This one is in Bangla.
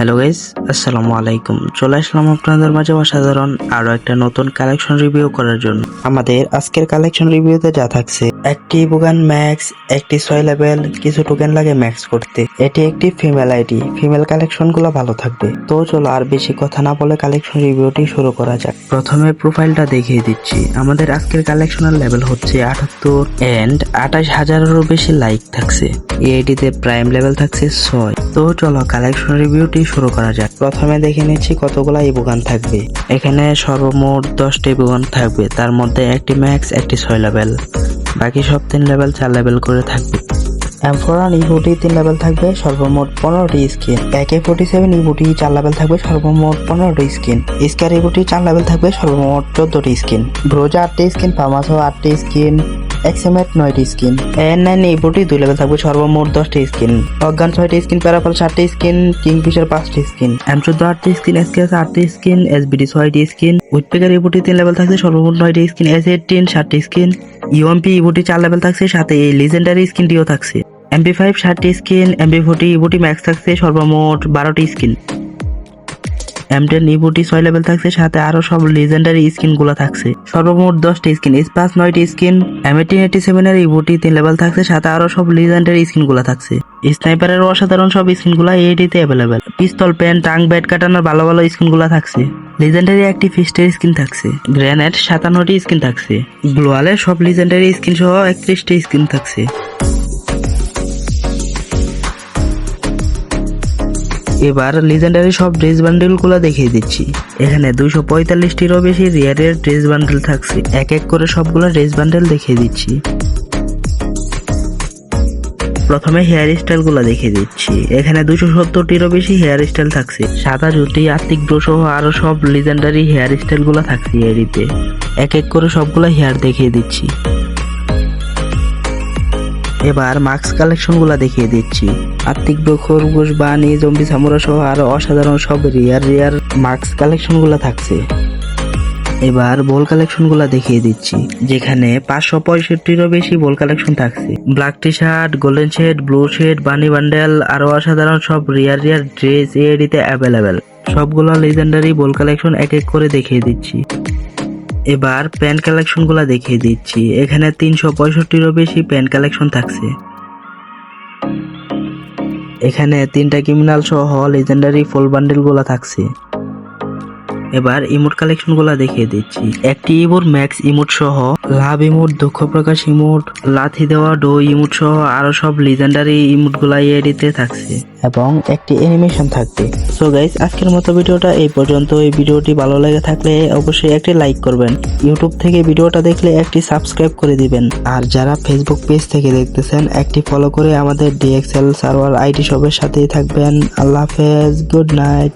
হ্যালো গাইস আসসালামু আলাইকুম। চলে আসলাম আপনাদের মাঝে অসাধারণ আরও একটা নতুন কালেকশন রিভিউ করার জন্য। আমাদের আজকের কালেকশন রিভিউতে যা থাকছে, একটি বুগান ম্যাক্স একটি ছয় লেভেল কিছু টোকেন লাগে ম্যাক্স করতে। এটি একটি ফিমেল আইডি ফিমেল কালেকশনগুলো ভালো থাকবে। তো চলো আর বেশি কথা না বলে কালেকশন রিভিউটি শুরু করা যাক। প্রথমে প্রোফাইলটা দেখিয়ে দিচ্ছি। আমাদের আজকের কালেকশনের লেভেল হচ্ছে আটাত্তর এন্ড আঠাশ হাজারেরও বেশি লাইক থাকছে। এই আইডিতে প্রাইম লেভেল থাকছে ছয়। তো চলো কালেকশন রিভিউটি শুরু করা যাক। প্রথমে দেখে নিচ্ছি কতগুলা ইবুগান থাকবে। এখানে সর্বমোট দশটা ইবুগান থাকবে। তার মধ্যে একটি ম্যাক্স একটি ছয় লেভেল বাকি সব তিন লেভেল চার লেভেল করে থাকবে। এমফোরান ইভুটি তিন লেভেল থাকবে, সর্বমোট পনেরোটি স্কিন একে ফোর্টি সেভেন ইভুটি চার লেভেল থাকবে, সর্বমোট পনেরোটি স্কিন স্কার ইভুটি চার লেভেল থাকবে, সর্বমোট চোদ্দটি স্কিন ব্রোজা আটটি স্কিন পামাসো আটটি স্কিন এক্সএমএট নয়টি স্কিন এন নাইন ইভুটি দুই লেভেল থাকবে, সর্বমোট দশটি স্কিন অজ্ঞান ছয়টি স্কিন প্যারাপাল সাতটি স্কিন কিংফিশার পাঁচটি স্কিন এম চোদ্দ আটটি স্কিন এসকেএস আটটি স্কিন এসবিডি ছয়টি স্কিন উইথপেকার ইভুটি তিন লেভেল থাকছে, সর্বমোট নয়টি স্কিন এস এইটিন সাতটি স্কিন ইউএমপি ইভুটি চার লেভেল থাকছে, সাথে এই লিজেন্ডারি স্কিনটিও থাকছে। এমপি ফাইভ ষাটটি স্কিন এমপি ফোর্টি ইভুটি ম্যাক্স থাকছে, সর্বমোট বারোটি স্কিন এম টেন ইভুটি ছয় লেভেল থাকছে, সাথে আরও সব লিজেন্ডারি স্কিনগুলো থাকছে। সর্বমোট দশটি স্কিন স্পাস নয়টি স্কিন এম এইটিন এইটি সেভেনের ইভুটি তিন লেভেল থাকছে, সাথে আরও সব লিজেন্ডারি স্কিনগুলো থাকছে। স্নাইপারের অসাধারণ সব স্কিনগুলা এইটিতে অ্যাভেলেবেল পিস্তল, পেন, টাং, ব্যাট কাটানোর ভালো ভালো স্কিনগুলা থাকছে। লিজেন্ডারি একটি ফিস্টের স্কিন থাকছে। গ্রেনেড সাতান্নটি স্কিন থাকছে। গ্লোয়ালের সব লিজেন্ডারি স্কিন সহ একত্রিশটি স্কিন থাকছে। এবার লিজেন্ডারি সব ড্রেস বান্ডেলগুলো দেখিয়ে দিচ্ছি। এখানে দুইশো পঁয়তাল্লিশটিরও বেশি রিয়ারের ড্রেস বান্ডেল থাকছে। এক এক করে সবগুলো ড্রেস বান্ডেল দেখিয়ে দিচ্ছি। প্রথমে হেয়ার স্টাইলগুলো দেখিয়ে দিচ্ছি। এখানে দুশো সত্তরটিরও বেশি হেয়ার স্টাইল থাকছে। সাদা জুটি আর্থিক ব্রো সহ আরও সব লিজেন্ডারি হেয়ার স্টাইলগুলো থাকছে এরিতে এক এক করে সবগুলো হেয়ার দেখিয়ে দিচ্ছি। এবার মাস্ক কালেকশনগুলা দেখিয়ে দিচ্ছি। আর্থিক খরগোশ বানি জম্বি সামুরা সহ আরও অসাধারণ সব রিয়ার রিয়ার মাস্ক কালেকশনগুলা থাকছে। এবার বল কালেকশনগুলা দেখিয়ে দিচ্ছি, যেখানে পাঁচশো পঁয়ষট্টিরও বেশি বল কালেকশন থাকছে। Black T shirt golden shade blue shade bunny bundle আরও অসাধারণ সব রিয়ার রিয়ার ড্রেস এডিতে অ্যাভেলেবেল সবগুলো লিজেন্ডারি বল কালেকশন এক এক করে দেখিয়ে দিচ্ছি। এবার প্যান কালেকশনগুলো দেখিয়ে দিচ্ছি। এখানে তিনশো পঁয়ষট্টিরও বেশি প্যান কালেকশন থাকছে। এখানে তিনটা ক্রিমিনাল সহ লেজেন্ডারি ফুল বান্ডেলগুলো থাকছে। এবার ইমোট কালেকশনগুলা দেখিয়ে দিচ্ছি। একটি ইমোট ম্যাক্স ইমোট সহ, লাভ ইমোট দক্ষ প্রকাশ ইমোট লাথি দেওয়া ডো ইমোট সহ আরও সব লিজেন্ডারি ইমোটগুলা এডিতে থাকছে। এবং একটি অ্যানিমেশন থাকবে। সো গাইস আজকের মতো ভিডিওটা এই পর্যন্ত। এই ভিডিওটি ভালো লেগে থাকলে অবশ্যই একটি লাইক করবেন। ইউটিউব থেকে ভিডিওটা দেখলে একটি সাবস্ক্রাইব করে দিবেন। আর যারা ফেসবুক পেজ থেকে দেখতেছেন, একটি ফলো করে আমাদের ডিএক্সএল সার্ভার আইডি সবের সাথেই থাকবেন। আল্লাহ হাফেজ গুড নাইট